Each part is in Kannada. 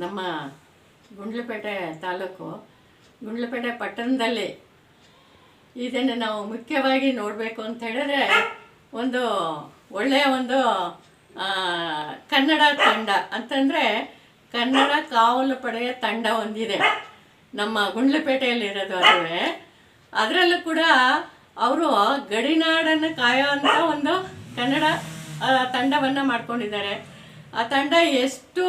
ನಮ್ಮ ಗುಂಡ್ಲುಪೇಟೆ ತಾಲೂಕು, ಗುಂಡ್ಲುಪೇಟೆ ಪಟ್ಟಣದಲ್ಲಿ ಇದನ್ನು ನಾವು ಮುಖ್ಯವಾಗಿ ನೋಡಬೇಕು ಅಂತ ಹೇಳಿದ್ರೆ ಒಂದು ಒಳ್ಳೆಯ ಒಂದು ಕನ್ನಡ ತಂಡ ಅಂತಂದರೆ ಕನ್ನಡ ಕಾವಲು ಪಡೆಯ ತಂಡ ಒಂದಿದೆ. ನಮ್ಮ ಗುಂಡ್ಲುಪೇಟೆಯಲ್ಲಿರೋದು ಅದುವೇ. ಅದರಲ್ಲೂ ಕೂಡ ಅವರು ಗಡಿನಾಡನ್ನು ಕಾಯೋವಂಥ ಒಂದು ಕನ್ನಡ ತಂಡವನ್ನು ಮಾಡ್ಕೊಂಡಿದ್ದಾರೆ. ಆ ತಂಡ ಎಷ್ಟು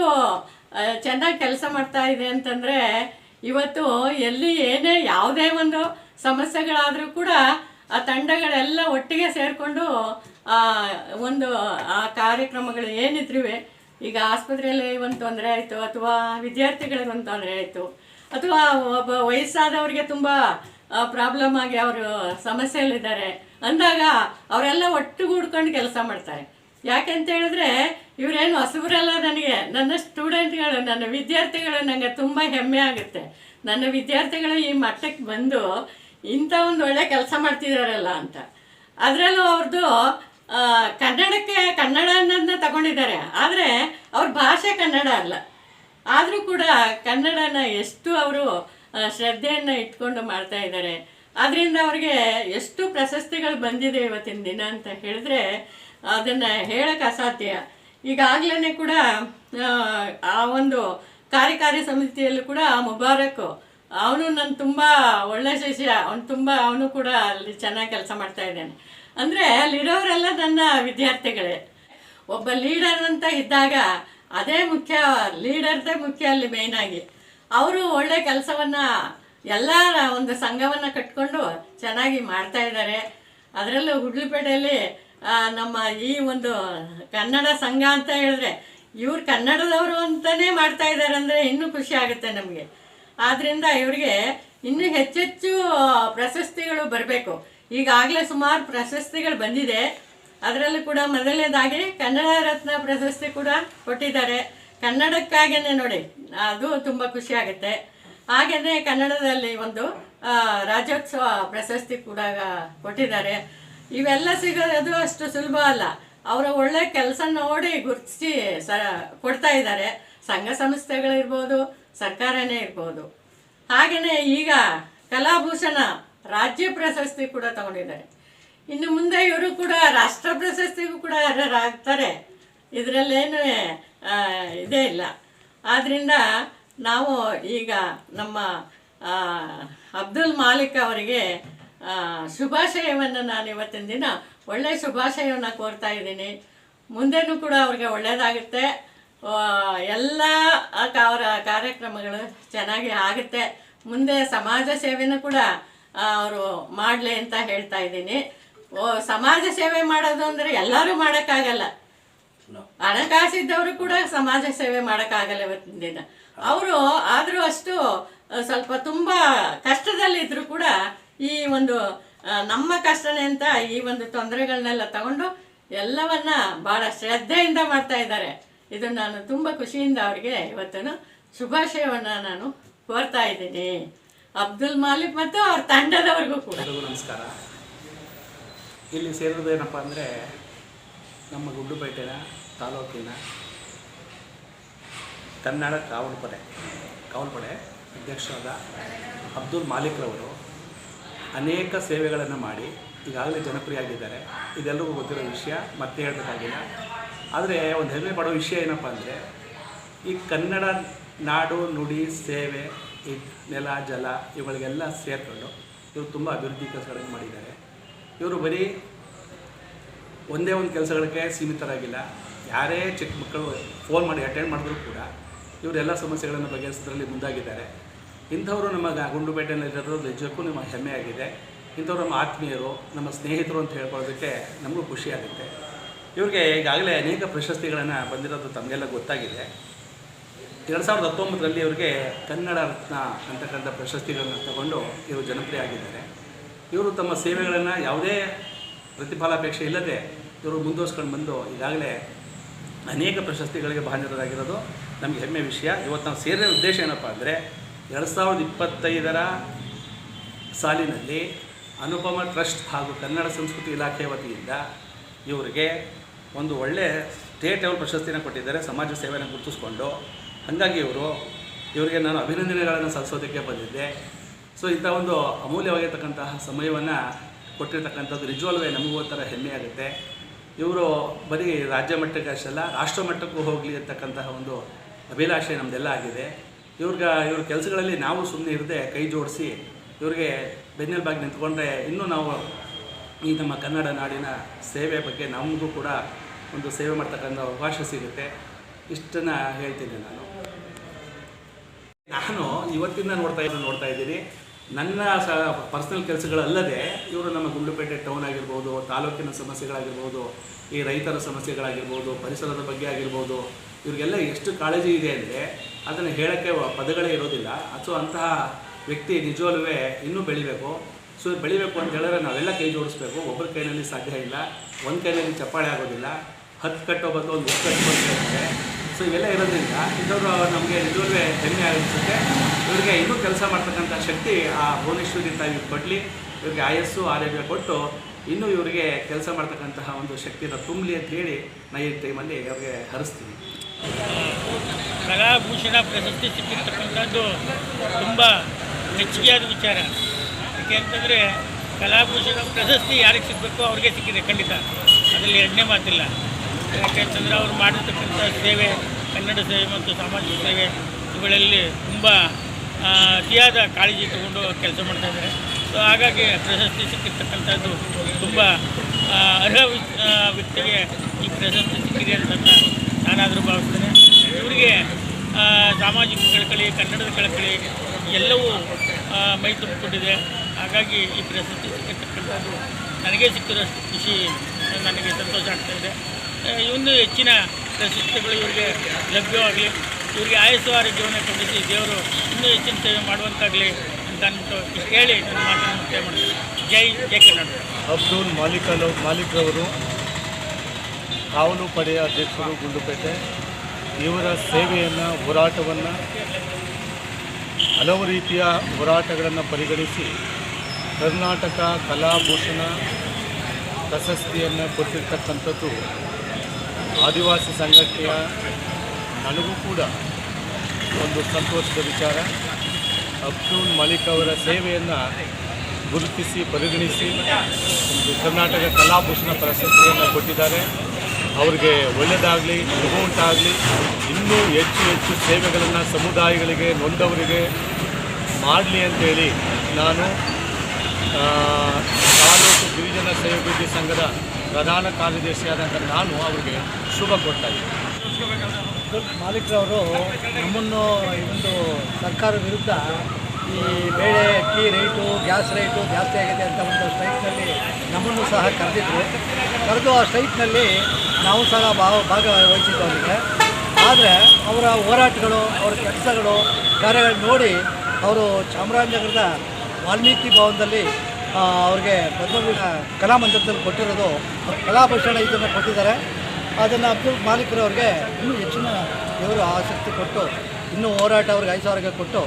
ಚೆನ್ನಾಗಿ ಕೆಲಸ ಮಾಡ್ತಾ ಇದೆ ಅಂತಂದರೆ ಇವತ್ತು ಎಲ್ಲಿ ಏನೇ ಯಾವುದೇ ಒಂದು ಸಮಸ್ಯೆಗಳಾದರೂ ಕೂಡ ಆ ತಂಡಗಳೆಲ್ಲ ಒಟ್ಟಿಗೆ ಸೇರಿಕೊಂಡು ಒಂದು, ಆ ಕಾರ್ಯಕ್ರಮಗಳು ಏನಿದ್ರಿವೆ, ಈಗ ಆಸ್ಪತ್ರೆಯಲ್ಲಿ ಒಂದು ತೊಂದರೆ ಆಯಿತು, ಅಥವಾ ವಿದ್ಯಾರ್ಥಿಗಳಿಗೆ ಒಂದು ತೊಂದರೆ ಆಯಿತು, ಅಥವಾ ಒಬ್ಬ ವಯಸ್ಸಾದವರಿಗೆ ತುಂಬ ಪ್ರಾಬ್ಲಮ್ ಆಗಿ ಅವರು ಸಮಸ್ಯೆಯಲ್ಲಿದ್ದಾರೆ, ಅಂದಾಗ ಅವರೆಲ್ಲ ಒಟ್ಟುಗೂಡ್ಕೊಂಡು ಕೆಲಸ ಮಾಡ್ತಾರೆ. ಯಾಕೆಂತ ಹೇಳಿದ್ರೆ ಇವರೇನು ಹೊಸಬರಲ್ಲ ನನಗೆ. ನನ್ನ ಸ್ಟೂಡೆಂಟ್ಗಳು ನನ್ನ ವಿದ್ಯಾರ್ಥಿಗಳು ನನಗೆ ತುಂಬ ಹೆಮ್ಮೆ ಆಗುತ್ತೆ. ನನ್ನ ವಿದ್ಯಾರ್ಥಿಗಳು ಈ ಮಟ್ಟಕ್ಕೆ ಬಂದು ಇಂಥ ಒಂದು ಒಳ್ಳೆ ಕೆಲಸ ಮಾಡ್ತಿದ್ದಾರಲ್ಲ ಅಂತ. ಅದರಲ್ಲೂ ಅವ್ರದ್ದು ಕನ್ನಡಕ್ಕೆ ಕನ್ನಡ ಅನ್ನೋದನ್ನ ತಗೊಂಡಿದ್ದಾರೆ. ಆದರೆ ಅವ್ರ ಭಾಷೆ ಕನ್ನಡ ಅಲ್ಲ. ಆದರೂ ಕೂಡ ಕನ್ನಡನ ಎಷ್ಟು ಅವರು ಶ್ರದ್ಧೆಯನ್ನು ಇಟ್ಕೊಂಡು ಮಾಡ್ತಾ ಇದ್ದಾರೆ. ಅದರಿಂದ ಅವ್ರಿಗೆ ಎಷ್ಟು ಪ್ರಶಸ್ತಿಗಳು ಬಂದಿದೆ ಇವತ್ತಿನ ದಿನ ಅಂತ ಹೇಳಿದ್ರೆ ಅದನ್ನು ಹೇಳಕ್ಕೆ ಅಸಾಧ್ಯ. ಈಗಾಗಲೇ ಕೂಡ ಆ, ಒಂದು ಕಾರ್ಯಕಾರಿ ಸಮಿತಿಯಲ್ಲೂ ಕೂಡ ಮುಬಾರಕ್. ಅವನು ನನ್ನ ತುಂಬ ಒಳ್ಳೆ ಶಿಷ್ಯ. ಅವನು ತುಂಬ ಅವನು ಕೂಡ ಅಲ್ಲಿ ಚೆನ್ನಾಗಿ ಕೆಲಸ ಮಾಡ್ತಾ ಇದ್ದಾನೆ. ಅಂದರೆ ಅಲ್ಲಿರೋರೆಲ್ಲ ನನ್ನ ವಿದ್ಯಾರ್ಥಿಗಳೇ. ಒಬ್ಬ ಲೀಡರ್ ಅಂತ ಇದ್ದಾಗ ಅದೇ ಮುಖ್ಯ ಲೀಡರ್ದೇ ಮುಖ್ಯ ಅಲ್ಲಿ ಮೇಯ್ನಾಗಿ ಅವರು ಒಳ್ಳೆ ಕೆಲಸವನ್ನು ಎಲ್ಲ ಒಂದು ಸಂಘವನ್ನು ಕಟ್ಕೊಂಡು ಚೆನ್ನಾಗಿ ಮಾಡ್ತಾ ಇದ್ದಾರೆ. ಅದರಲ್ಲೂ ಹುಡ್ಲಿಪೇಟೆಯಲ್ಲಿ ನಮ್ಮ ಈ ಒಂದು ಕನ್ನಡ ಸಂಘ ಅಂತ ಹೇಳಿದ್ರೆ ಇವ್ರು ಕನ್ನಡದವರು ಅಂತಲೇ ಮಾಡ್ತಾ ಇದ್ದಾರೆ ಅಂದರೆ ಇನ್ನೂ ಖುಷಿ ಆಗುತ್ತೆ ನಮಗೆ. ಆದ್ದರಿಂದ ಇವರಿಗೆ ಇನ್ನೂ ಹೆಚ್ಚೆಚ್ಚು ಪ್ರಶಸ್ತಿಗಳು ಬರಬೇಕು. ಈಗಾಗಲೇ ಸುಮಾರು ಪ್ರಶಸ್ತಿಗಳು ಬಂದಿದೆ. ಅದರಲ್ಲೂ ಕೂಡ ಮೊದಲನೇದಾಗಿ ಕನ್ನಡ ರತ್ನ ಪ್ರಶಸ್ತಿ ಕೂಡ ಕೊಟ್ಟಿದ್ದಾರೆ. ಕನ್ನಡಕ್ಕಾಗೇನೆ ನೋಡಿ, ಅದು ತುಂಬ ಖುಷಿ ಆಗುತ್ತೆ. ಹಾಗೆಯೇ ಕನ್ನಡದಲ್ಲಿ ಒಂದು ರಾಜ್ಯೋತ್ಸವ ಪ್ರಶಸ್ತಿ ಕೂಡ ಕೊಟ್ಟಿದ್ದಾರೆ. ಇವೆಲ್ಲ ಸಿಗೋದು ಅಷ್ಟು ಸುಲಭ ಅಲ್ಲ. ಅವರ ಒಳ್ಳೆ ಕೆಲಸ ನೋಡಿ ಗುರುತಿಸಿ ಸ, ಕೊಡ್ತಾ ಇದ್ದಾರೆ. ಸಂಘ ಸಂಸ್ಥೆಗಳಿರ್ಬೋದು, ಸರ್ಕಾರನೇ ಇರ್ಬೋದು. ಹಾಗೆಯೇ ಈಗ ಕಲಾಭೂಷಣ ರಾಜ್ಯ ಪ್ರಶಸ್ತಿ ಕೂಡ ತಗೊಂಡಿದ್ದಾರೆ. ಇನ್ನು ಮುಂದೆ ಇವರು ಕೂಡ ರಾಷ್ಟ್ರ ಪ್ರಶಸ್ತಿಗೂ ಕೂಡ ಅರ್ಹರಾಗ್ತಾರೆ. ಇದರಲ್ಲೇನು ಇದೇ ಇಲ್ಲ. ಆದ್ದರಿಂದ ನಾವು ಈಗ ನಮ್ಮ ಅಬ್ದುಲ್ ಮಾಲಿಕ್ ಅವರಿಗೆ ಶುಭಾಶಯವನ್ನು ನಾನು ಇವತ್ತಿನ ದಿನ ಒಳ್ಳೆಯ ಶುಭಾಶಯವನ್ನು ಕೋರ್ತಾ ಇದ್ದೀನಿ. ಮುಂದೆನೂ ಕೂಡ ಅವ್ರಿಗೆ ಒಳ್ಳೆಯದಾಗುತ್ತೆ. ಎಲ್ಲ ಅವರ ಕಾರ್ಯಕ್ರಮಗಳು ಚೆನ್ನಾಗಿ ಆಗುತ್ತೆ. ಮುಂದೆ ಸಮಾಜ ಸೇವೆನೂ ಕೂಡ ಅವರು ಮಾಡಲಿ ಅಂತ ಹೇಳ್ತಾ ಇದ್ದೀನಿ. ಓ ಸಮಾಜ ಸೇವೆ ಮಾಡೋದು ಅಂದರೆ ಎಲ್ಲರೂ ಮಾಡೋಕ್ಕಾಗಲ್ಲ. ಹಣಕಾಸಿದ್ದವರು ಕೂಡ ಸಮಾಜ ಸೇವೆ ಮಾಡೋಕ್ಕಾಗಲ್ಲ ಇವತ್ತಿನ ದಿನ. ಅವರು ಆದರೂ ಅಷ್ಟು ಸ್ವಲ್ಪ ತುಂಬ ಕಷ್ಟದಲ್ಲಿದ್ದರೂ ಕೂಡ ಈ ಒಂದು ನಮ್ಮ ಕಷ್ಟನೇ ಅಂತ ಈ ಒಂದು ತೊಂದರೆಗಳನ್ನೆಲ್ಲ ತಗೊಂಡು ಎಲ್ಲವನ್ನ ಭಾಳ ಶ್ರದ್ಧೆಯಿಂದ ಮಾಡ್ತಾ ಇದ್ದಾರೆ. ಇದು ನಾನು ತುಂಬ ಖುಷಿಯಿಂದ ಅವರಿಗೆ ಇವತ್ತು ಶುಭಾಶಯವನ್ನು ನಾನು ಕೋರ್ತಾ ಇದ್ದೀನಿ. ಅಬ್ದುಲ್ ಮಾಲಿಕ್ ಮತ್ತು ಅವ್ರ ತಂಡದವ್ರಿಗೂ ಕೂಡ. ನಮಸ್ಕಾರ. ಇಲ್ಲಿ ಸೇರೋದೇನಪ್ಪ ಅಂದರೆ ನಮ್ಮ ಗುಡ್ಡುಪೇಟೆನ ತಾಲೂಕಿನ ಕನ್ನಡ ಕಾವಲುಪಡೆ ಕಾವಲುಪಡೆ ಅಧ್ಯಕ್ಷರಾದ ಅಬ್ದುಲ್ ಮಾಲಿಕ್ರವರು ಅನೇಕ ಸೇವೆಗಳನ್ನು ಮಾಡಿ ಈಗಾಗಲೇ ಜನಪ್ರಿಯ ಆಗಿದ್ದಾರೆ. ಇದೆಲ್ಲರಿಗೂ ಗೊತ್ತಿರೋ ವಿಷಯ, ಮತ್ತೆ ಹೇಳಬೇಕಾಗಿಲ್ಲ. ಆದರೆ ಒಂದು ಹೆಮ್ಮೆ ಪಡೋ ವಿಷಯ ಏನಪ್ಪ ಅಂದರೆ, ಈ ಕನ್ನಡ ನಾಡು, ನುಡಿ, ಸೇವೆ ಈ ನೆಲ, ಜಲ ಇವುಗಳಿಗೆಲ್ಲ ಸೇರಿಕೊಂಡು ಇವರು ತುಂಬ ಅಭಿವೃದ್ಧಿ ಕೆಲಸಗಳನ್ನು ಮಾಡಿದ್ದಾರೆ. ಇವರು ಬರೀ ಒಂದೇ ಒಂದು ಕೆಲಸಗಳಿಗೆ ಸೀಮಿತರಾಗಿಲ್ಲ. ಯಾರೇ ಚಿಕ್ಕ ಮಕ್ಕಳು ಫೋನ್ ಮಾಡಿ ಅಟೆಂಡ್ ಮಾಡಿದ್ರು ಕೂಡ ಇವರೆಲ್ಲ ಸಮಸ್ಯೆಗಳನ್ನು ಬಗೆಹರಿಸೋದ್ರಲ್ಲಿ ಮುಂದಾಗಿದ್ದಾರೆ. ಇಂಥವರು ನಮ್ಮ ಗುಂಡುಪೇಟೆಯಲ್ಲಿರೋದು ನಿಜಕ್ಕೂ ನಮ್ಮ ಹೆಮ್ಮೆಯಾಗಿದೆ ಇಂಥವ್ರು ನಮ್ಮ ಆತ್ಮೀಯರು, ನಮ್ಮ ಸ್ನೇಹಿತರು ಅಂತ ಹೇಳ್ಕೊಳ್ಳೋದಕ್ಕೆ ನಮಗೂ ಖುಷಿಯಾಗುತ್ತೆ ಇವ್ರಿಗೆ ಈಗಾಗಲೇ ಅನೇಕ ಪ್ರಶಸ್ತಿಗಳನ್ನು ಬಂದಿರೋದು ತಮಗೆಲ್ಲ ಗೊತ್ತಾಗಿದೆ. ಎರಡು ಸಾವಿರದ ಹತ್ತೊಂಬತ್ತರಲ್ಲಿ ಇವರಿಗೆ ಕನ್ನಡ ರತ್ನ ಅಂತಕ್ಕಂಥ ಪ್ರಶಸ್ತಿಗಳನ್ನು ತಗೊಂಡು ಇವರು ಜನಪ್ರಿಯ ಆಗಿದ್ದಾರೆ. ಇವರು ತಮ್ಮ ಸೇವೆಗಳನ್ನು ಯಾವುದೇ ಪ್ರತಿಫಲಾಪೇಕ್ಷೆ ಇಲ್ಲದೆ ಇವರು ಮುಂದುವರ್ಸ್ಕೊಂಡು ಬಂದು ಈಗಾಗಲೇ ಅನೇಕ ಪ್ರಶಸ್ತಿಗಳಿಗೆ ಭಾಜನರಾಗಿರೋದು ನಮಗೆ ಹೆಮ್ಮೆ ವಿಷಯ. ಇವತ್ತು ನಾವು ಸೇರಿದ ಉದ್ದೇಶ ಏನಪ್ಪ ಅಂದರೆ ಎರಡು ಸಾವಿರದ ಇಪ್ಪತ್ತೈದರ ಸಾಲಿನಲ್ಲಿ ಅನುಪಮ ಟ್ರಸ್ಟ್ ಹಾಗೂ ಕನ್ನಡ ಸಂಸ್ಕೃತಿ ಇಲಾಖೆ ವತಿಯಿಂದ ಇವರಿಗೆ ಒಂದು ಒಳ್ಳೆಯ ಸ್ಟೇಟ್ ಲೆವೆಲ್ ಪ್ರಶಸ್ತಿನ ಕೊಟ್ಟಿದ್ದಾರೆ ಸಮಾಜ ಸೇವೆಯನ್ನು ಗುರುತಿಸ್ಕೊಂಡು. ಹಾಗಾಗಿ ಇವರು ಇವರಿಗೆ ನಾನು ಅಭಿನಂದನೆಗಳನ್ನು ಸಲ್ಲಿಸೋದಕ್ಕೆ ಬಂದಿದ್ದೆ. ಸೊ ಇಂಥ ಒಂದು ಅಮೂಲ್ಯವಾಗಿರ್ತಕ್ಕಂತಹ ಸಮಯವನ್ನು ಕೊಟ್ಟಿರ್ತಕ್ಕಂಥದ್ದು ನಿಜವಲ್ವೇ ನಮಗೂ ಒಂಥರ ಹೆಮ್ಮೆ ಆಗುತ್ತೆ. ಇವರು ಬರೀ ರಾಜ್ಯ ಮಟ್ಟಕ್ಕೆ ಅಷ್ಟಲ್ಲ, ರಾಷ್ಟ್ರ ಮಟ್ಟಕ್ಕೂ ಹೋಗಲಿ ಅಂತಕ್ಕಂತಹ ಒಂದು ಅಭಿಲಾಷೆ ನಮ್ಮದೆಲ್ಲ ಆಗಿದೆ. ಇವ್ರಿಗೆ, ಇವ್ರ ಕೆಲಸಗಳಲ್ಲಿ ನಾವು ಸುಮ್ಮನೆ ಇರದೆ ಕೈ ಜೋಡಿಸಿ ಇವ್ರಿಗೆ ಬೆನ್ನೆಲುಬಾಗಿ ನಿಂತ್ಕೊಂಡ್ರೆ ಇನ್ನೂ ನಾವು ಈ ನಮ್ಮ ಕನ್ನಡ ನಾಡಿನ ಸೇವೆ ಬಗ್ಗೆ ನಮಗೂ ಕೂಡ ಒಂದು ಸೇವೆ ಮಾಡ್ತಕ್ಕಂಥ ಅವಕಾಶ ಸಿಗುತ್ತೆ. ಇಷ್ಟನ್ನು ಹೇಳ್ತೀನಿ ನಾನು. ನಾನು ಇವತ್ತಿಂದ ನೋಡ್ತಾ ಇದ್ದು ನೋಡ್ತಾ ಇದ್ದೀನಿ. ನನ್ನ ಸ ಪರ್ಸ್ನಲ್ ಕೆಲಸಗಳಲ್ಲದೆ ಇವರು ನಮ್ಮ ಗುಂಡುಪೇಟೆ ಟೌನ್ ಆಗಿರ್ಬೋದು, ತಾಲೂಕಿನ ಸಮಸ್ಯೆಗಳಾಗಿರ್ಬೋದು, ಈ ರೈತರ ಸಮಸ್ಯೆಗಳಾಗಿರ್ಬೋದು, ಪರಿಸರದ ಬಗ್ಗೆ ಆಗಿರ್ಬೋದು ಇವ್ರಿಗೆಲ್ಲ ಎಷ್ಟು ಕಾಳಜಿ ಇದೆ ಅಂದರೆ ಅದನ್ನು ಹೇಳೋಕ್ಕೆ ಪದಗಳೇ ಇರೋದಿಲ್ಲ. ಅಥವಾ ಅಂತಹ ವ್ಯಕ್ತಿ ನಿಜವಲ್ಲೂ ಇನ್ನೂ ಬೆಳಿಬೇಕು. ಸೊ ಬೆಳಿಬೇಕು ಅಂತ ಹೇಳಿದ್ರೆ ನಾವೆಲ್ಲ ಕೈ ಜೋಡಿಸ್ಬೇಕು. ಒಬ್ಬರ ಕೈನಲ್ಲಿ ಸಾಧ್ಯ ಇಲ್ಲ. ಒಂದು ಕೈನಲ್ಲಿ ಚಪ್ಪಾಳೆ ಆಗೋದಿಲ್ಲ. ಹತ್ತು ಕಟ್ಟೋ ಒಂದು ಹತ್ತು ಕಟ್ಕೊಳ್ತಾರೆ ಸೊ ಇವೆಲ್ಲ ಇರೋದ್ರಿಂದ ಇದ್ದವರು ನಮಗೆ ನಿಜವಲ್ಲೂ ಹೆಮ್ಮೆ ಆಗಿಸುತ್ತೆ ಇವರಿಗೆ ಇನ್ನೂ ಕೆಲಸ ಮಾಡ್ತಕ್ಕಂಥ ಶಕ್ತಿ ಆ ಭುವನೇಶ್ವರಿ ತಾಯಿ ಕೊಡಲಿ. ಇವರಿಗೆ ಆಯಸ್ಸು, ಆರೋಗ್ಯ ಕೊಟ್ಟು ಇನ್ನೂ ಇವರಿಗೆ ಕೆಲಸ ಮಾಡ್ತಕ್ಕಂತಹ ಒಂದು ಶಕ್ತಿನ ತುಂಬಲಿ ಅಂತ ಹೇಳಿ ನಾನು ಈ ಟೈಮಲ್ಲಿ ಅವ್ರಿಗೆ ಹರಿಸ್ತೀನಿ. ಕಲಾಭೂಷಣ ಪ್ರಶಸ್ತಿ ಸಿಕ್ಕಿರ್ತಕ್ಕಂಥದ್ದು ತುಂಬ ಮೆಚ್ಚುಗೆಯಾದ ವಿಚಾರ. ಯಾಕೆ ಅಂತಂದರೆ ಕಲಾಭೂಷಣ ಪ್ರಶಸ್ತಿ ಯಾರಿಗೆ ಸಿಗಬೇಕು ಅವ್ರಿಗೆ ಸಿಕ್ಕಿದೆ, ಖಂಡಿತ. ಅದರಲ್ಲಿ ಎರಡನೇ ಮಾತಿಲ್ಲ. ಯಾಕೆಂತಂದರೆ ಅವರು ಮಾಡಿರ್ತಕ್ಕಂಥ ಸೇವೆ, ಕನ್ನಡ ಸೇವೆ ಮತ್ತು ಸಾಮಾಜಿಕ ಸೇವೆ, ಇವುಗಳಲ್ಲಿ ತುಂಬ ಅತಿಯಾದ ಕಾಳಜಿ ತಗೊಂಡು ಕೆಲಸ ಮಾಡ್ತಾ ಇದ್ದಾರೆ. ಸೊ ಹಾಗಾಗಿ ಪ್ರಶಸ್ತಿ ಸಿಕ್ಕಿರ್ತಕ್ಕಂಥದ್ದು ತುಂಬ ಅರ್ಹ ವ್ಯಕ್ತಿಗೆ ಈ ಪ್ರಶಸ್ತಿ ಸಿಕ್ಕಿದೆ ಅಂತ ನಾನಾದರೂ ಭಾವಿಸ್ತೇನೆ. ಇವರಿಗೆ ಸಾಮಾಜಿಕ ಕಳಕಳಿ, ಕನ್ನಡದ ಕಳಕಳಿ ಎಲ್ಲವೂ ಮೈ ತುಂಬಿಕೊಂಡಿದೆ. ಹಾಗಾಗಿ ಈ ಪ್ರಶಸ್ತಿ ಸಿಕ್ಕಿರ್ತಕ್ಕಂಥದ್ದು ನನಗೆ ಸಿಕ್ಕಿರೋಷ್ಟು ಖುಷಿ, ನನಗೆ ಸಂತೋಷ ಆಗ್ತಾ ಇದೆ. ಇನ್ನೂ ಹೆಚ್ಚಿನ ಪ್ರಶಸ್ತಿಗಳು ಇವರಿಗೆ ಲಭ್ಯವಾಗಲಿ, ಇವರಿಗೆ ಆಯಸ್ಸು ಆರೋಗ್ಯವನ್ನು ಕಂಡಿಸಿ ದೇವರು ಇನ್ನೂ ಹೆಚ್ಚಿನ ಸೇವೆ ಮಾಡುವಂತಾಗಲಿ ಅಂತ ಅಂದ್ಬಿಟ್ಟು ಹೇಳಿ ನನ್ನ ಮಾತನ್ನು ಮುಕ್ತಾಯ ಮಾಡ್ತೀನಿ. ಜೈ ಜೈ ಕರ್ನಾಟಕ. ಅಬ್ದುಲ್ ಮಾಲೀಕ್ ಮಾಲಿಕ್ರವರು ಕಾವಲು ಪಡೆಯ ಅಧ್ಯಕ್ಷರು ಗುಂಡುಪೇಟೆ, ಇವರ ಸೇವೆಯನ್ನು, ಹೋರಾಟವನ್ನು, ಹಲವು ರೀತಿಯ ಹೋರಾಟಗಳನ್ನು ಪರಿಗಣಿಸಿ ಕರ್ನಾಟಕ ಕಲಾಭೂಷಣ ಪ್ರಶಸ್ತಿಯನ್ನು ಕೊಟ್ಟಿರ್ತಕ್ಕಂಥದ್ದು ಆದಿವಾಸಿ ಸಂಘಟನೆಯ ನನಗೂ ಕೂಡ ಒಂದು ಸಂತೋಷದ ವಿಚಾರ. ಅಬ್ದುಲ್ ಮಲಿಕ್ ಅವರ ಸೇವೆಯನ್ನು ಗುರುತಿಸಿ, ಪರಿಗಣಿಸಿ ಒಂದು ಕರ್ನಾಟಕ ಕಲಾಭೂಷಣ ಪ್ರಶಸ್ತಿಯನ್ನು ಕೊಟ್ಟಿದ್ದಾರೆ. ಅವರಿಗೆ ಒಳ್ಳೆಯದಾಗಲಿ ಉಂಟಾಗಲಿ ಇನ್ನೂ ಹೆಚ್ಚು ಹೆಚ್ಚು ಸೇವೆಗಳನ್ನು ಸಮುದಾಯಗಳಿಗೆ, ನೊಂದವರಿಗೆ ಮಾಡಲಿ ಅಂತೇಳಿ ನಾನು ತಾಲೂಕು ಗಿರಿಜನ ಸೇವಾಭಿವೃದ್ಧಿ ಸಂಘದ ಪ್ರಧಾನ ಕಾರ್ಯದರ್ಶಿಯಾದಂಥ ನಾನು ಅವರಿಗೆ ಶುಭ ಕೊಡ್ತಾ ಇದ್ದೀನಿ. ಮಾಲೀಕರವರು ನಮ್ಮನ್ನು ಒಂದು ಸರ್ಕಾರ ವಿರುದ್ಧ ಈ ಬೇಳೆ ಅಕ್ಕಿ ರೇಟು, ಗ್ಯಾಸ್ ರೇಟು ಜಾಸ್ತಿ ಆಗಿದೆ ಅಂತ ಒಂದು ಸ್ಟ್ರೈಕ್ನಲ್ಲಿ ನಮ್ಮನ್ನು ಸಹ ಕರೆದಿದ್ರು. ಕರೆದು ಆ ಸ್ಟ್ರೈಕ್ನಲ್ಲಿ ನಾವು ಸಹ ಭಾವ ಭಾಗವಹಿಸಿದ್ದು ಅವರಿಗೆ ಆದರೆ ಅವರ ಹೋರಾಟಗಳು, ಅವರ ಕೆಲಸಗಳು, ಕಾರ್ಯಗಳು ನೋಡಿ ಅವರು ಚಾಮರಾಜನಗರದ ವಾಲ್ಮೀಕಿ ಭವನದಲ್ಲಿ ಅವ್ರಿಗೆ ಕಲಾ ಕಲಾಮಂದಿರದಲ್ಲಿ ಕೊಟ್ಟಿರೋದು ಕಲಾಭೂಷಣ ಇದನ್ನು ಕೊಟ್ಟಿದ್ದಾರೆ. ಅದನ್ನು ಅಬ್ದುಲ್ ಮಾಲೀಕರವ್ರಿಗೆ ಇನ್ನೂ ಹೆಚ್ಚಿನ ಇವರು ಆಸಕ್ತಿ ಕೊಟ್ಟು, ಇನ್ನೂ ಹೋರಾಟ ಅವ್ರಿಗೆ ಐದು ಸಾವಿರಕ್ಕೆ ಕೊಟ್ಟು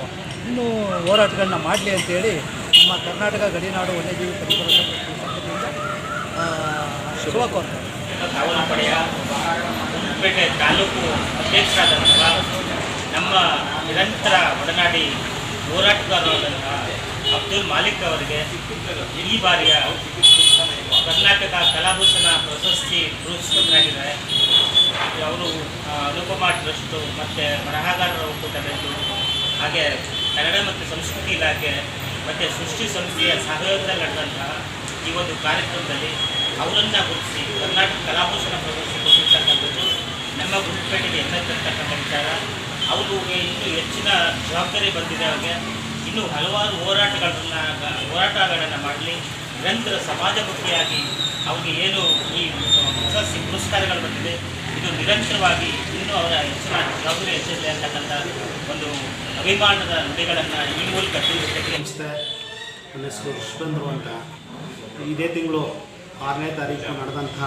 ಇನ್ನೂ ಹೋರಾಟಗಳನ್ನ ಮಾಡಲಿ ಅಂತೇಳಿ ನಮ್ಮ ಕರ್ನಾಟಕ ಗಡಿನಾಡು ವನ್ಯಜೀವಿ ಪರಿಸರ ಸಂಘದಿಂದ ಶುಭ ಕೋರ್ತಾರೆ ತಾಲೂಕು ಅಧ್ಯಕ್ಷರಾದಂತಹ ನಮ್ಮ ನಿರಂತರ ಒಡನಾಡಿ ಹೋರಾಟಗಾರರಾದಂತಹ ಅಬ್ದುಲ್ ಮಾಲಿಕ್ ಅವರಿಗೆ ಈ ಬಾರಿಯ ಕರ್ನಾಟಕ ಕಲಾಭೂಷಣ ಪ್ರಶಸ್ತಿ ಪುರಸ್ಕೃತರಾಗಿದ್ದಾರೆ. ಅವರು ಅನುಪಮಾ ಟ್ರಸ್ಟು ಮತ್ತು ಬರಹಗಾರರ ಒಕ್ಕೂಟ ಹಾಗೆ ಕನ್ನಡ ಮತ್ತು ಸಂಸ್ಕೃತಿ ಇಲಾಖೆ ಮತ್ತು ಸೃಷ್ಟಿ ಸಂಸ್ಥೆಯ ಸಹಯೋಗದಲ್ಲಿ ನಡೆದಂತಹ ಈ ಒಂದು ಕಾರ್ಯಕ್ರಮದಲ್ಲಿ ಅವರನ್ನು ಗುರುತಿಸಿ ಕರ್ನಾಟಕ ಕಲಾಭೂಷಣ ಪ್ರಶಸ್ತಿ ಕೊಟ್ಟಿರ್ತಕ್ಕಂಥದ್ದು, ನಮ್ಮ ಗುರುಪೇಟೆಗೆ ಎನ್ನತಕ್ಕಂಥ ವಿಚಾರ. ಅವ್ರಿಗೆ ಇನ್ನೂ ಹೆಚ್ಚಿನ ಜವಾಬ್ದಾರಿ ಬಂದಿದೆ ಅವರಿಗೆ. ಇನ್ನೂ ಹಲವಾರು ಹೋರಾಟಗಳನ್ನು ಹೋರಾಟಗಳನ್ನು ಮಾಡಲಿ. ನಿರಂತರ ಸಮಾಜಮುಖಿಯಾಗಿ ಅವ್ರಿಗೆ ಏನು ಈ ಪ್ರಶಸ್ತಿ ಪುರಸ್ಕಾರಗಳು ಬಂದಿದೆ. ಇದು ನಿರಂತರವಾಗಿ ಅವರ ಹೆಚ್ಚಿನ ಯಾವುದೇ ಹೆಚ್ಚಿದೆ ಅಂತಕ್ಕಂಥ ಒಂದು ಅಭಿಮಾನದ ನುಡಿಗಳನ್ನು ಈ ಮೂಲಕ ತಿಳಿಸಲಿಕ್ಕೆ ನನ್ನ ಹೆಸರು ಅಂತ. ಇದೇ ತಿಂಗಳು ಆರನೇ ತಾರೀಕು ನಡೆದಂಥ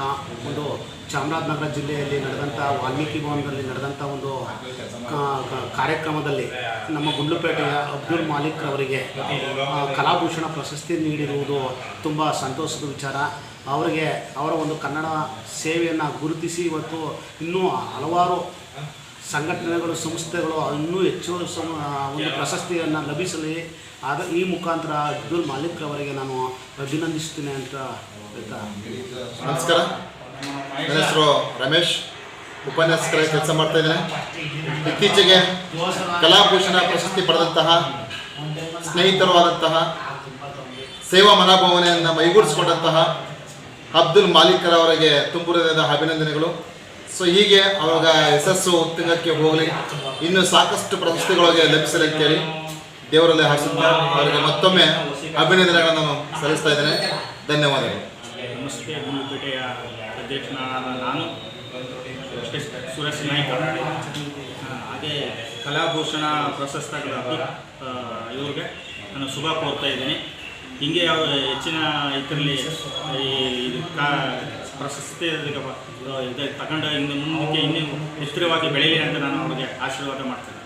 ಒಂದು ಚಾಮರಾಜನಗರ ಜಿಲ್ಲೆಯಲ್ಲಿ ನಡೆದಂಥ ವಾಲ್ಮೀಕಿ ಭವನದಲ್ಲಿ ನಡೆದಂಥ ಒಂದು ಕಾರ್ಯಕ್ರಮದಲ್ಲಿ ನಮ್ಮ ಗುಂಡ್ಲುಪೇಟೆಯ ಅಬ್ದುಲ್ ಮಾಲಿಕ್ ಅವರಿಗೆ ಕಲಾಭೂಷಣ ಪ್ರಶಸ್ತಿ ನೀಡಿರುವುದು ತುಂಬ ಸಂತೋಷದ ವಿಚಾರ. ಅವರಿಗೆ ಅವರ ಒಂದು ಕನ್ನಡ ಸೇವೆಯನ್ನು ಗುರುತಿಸಿ ಇವತ್ತು ಇನ್ನೂ ಹಲವಾರು ಸಂಘಟನೆಗಳು, ಸಂಸ್ಥೆಗಳು ಇನ್ನೂ ಹೆಚ್ಚು ಸಮ ಒಂದು ಪ್ರಶಸ್ತಿಯನ್ನು ಲಭಿಸಲಿ. ಆದ ಈ ಮುಖಾಂತರ ಅಬ್ದುಲ್ ಮಾಲಿಕ್ ಅವರಿಗೆ ನಾನು ಅಭಿನಂದಿಸ್ತೀನಿ ಅಂತ ಹೇಳ್ತಾ ನಮಸ್ಕಾರ. ನನ್ನ ಹೆಸರು ರಮೇಶ್. ಉಪನ್ಯಾಸಕರ ಕೆಲಸ ಮಾಡ್ತಾ ಇದ್ದೇನೆ. ಇತ್ತೀಚೆಗೆ ಕಲಾಭೂಷಣ ಪ್ರಶಸ್ತಿ ಪಡೆದಂತಹ ಸ್ನೇಹಿತರು ಆದಂತಹ ಸೇವಾ ಮನೋಭಾವನೆಯನ್ನು ಮೈಗೂಡಿಸಿಕೊಂಡಂತಹ ಅಬ್ದುಲ್ ಮಾಲೀಕರ್ ಅವರಿಗೆ ತುಂಬು ಹೃದಯದ ಅಭಿನಂದನೆಗಳು. ಸೊ ಹೀಗೆ ಅವಾಗ ಯಶಸ್ಸು ಉತ್ತುಂಗಕ್ಕೆ ಹೋಗಲಿ. ಇನ್ನು ಸಾಕಷ್ಟು ಪ್ರಶಸ್ತಿಗಳಿಗೆ ಲಭಿಸಲಿ ಅಂತೇಳಿ ದೇವರಲ್ಲಿ ಹಾಸುತ್ತಾ ಅವರಿಗೆ ಮತ್ತೊಮ್ಮೆ ಅಭಿನಂದನೆಗಳನ್ನು ನಾನು ಸಲ್ಲಿಸ್ತಾ ಇದ್ದೇನೆ. ಧನ್ಯವಾದಗಳು. ನಮಸ್ತೆ ಅಧ್ಯಕ್ಷನಾದ ನಾನು. ಸುರೇಶ್ ನಾಯ್ಕ. ಹಾಗೆ ಕಲಾಭೂಷಣ ಪ್ರಶಸ್ತಿಗಳ ಇವ್ರಿಗೆ ನಾನು ಶುಭ ಕೋರ್ತಾ ಇದ್ದೀನಿ. ಹೀಗೆ ಯಾವ ಹೆಚ್ಚಿನ ಇದರಲ್ಲಿ ಇದು ಕಾ ಪ್ರಶಸ್ತಿ ಇದಕ್ಕೆ ತಗೊಂಡು ಇನ್ನು ಮುಂದಕ್ಕೆ ಇನ್ನೂ ವಿಸ್ತೃತವಾಗಿ ಬೆಳೀಲಿ ಅಂತ ನಾನು ಅವ್ರಿಗೆ ಆಶೀರ್ವಾದ ಮಾಡ್ತೇನೆ.